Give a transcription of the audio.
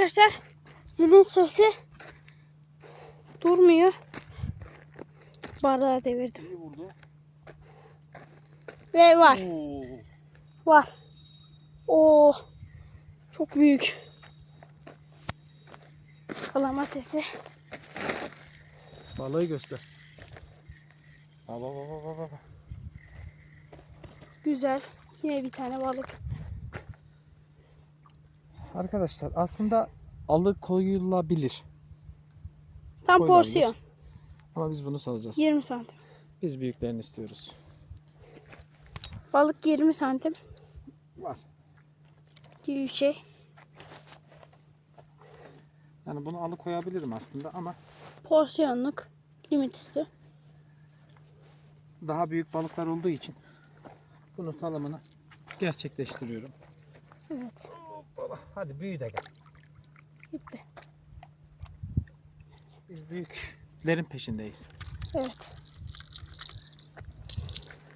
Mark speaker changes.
Speaker 1: arkadaşlar zilin sesi durmuyor. Bardağı devirdim. Ve var.
Speaker 2: Oo.
Speaker 1: Var. Oo. Çok büyük. Kalama sesi.
Speaker 2: Balığı göster. Baba baba baba baba.
Speaker 1: Güzel. Yine bir tane balık.
Speaker 2: Arkadaşlar aslında alık koyulabilir.
Speaker 1: Tam
Speaker 2: Koyulabilir.
Speaker 1: porsiyon.
Speaker 2: Ama biz bunu salacağız.
Speaker 1: 20 santim.
Speaker 2: Biz büyüklerini istiyoruz.
Speaker 1: Balık 20 santim
Speaker 2: Var.
Speaker 1: gibi bir şey.
Speaker 2: Yani bunu alıkoyabilirim aslında ama
Speaker 1: Porsiyonluk. Limit üstü.
Speaker 2: daha büyük balıklar olduğu için bunun salımını gerçekleştiriyorum.
Speaker 1: Evet.
Speaker 2: Baba hadi büyü de gel.
Speaker 1: Gitti.
Speaker 2: Biz büyüklerin peşindeyiz.
Speaker 1: Evet.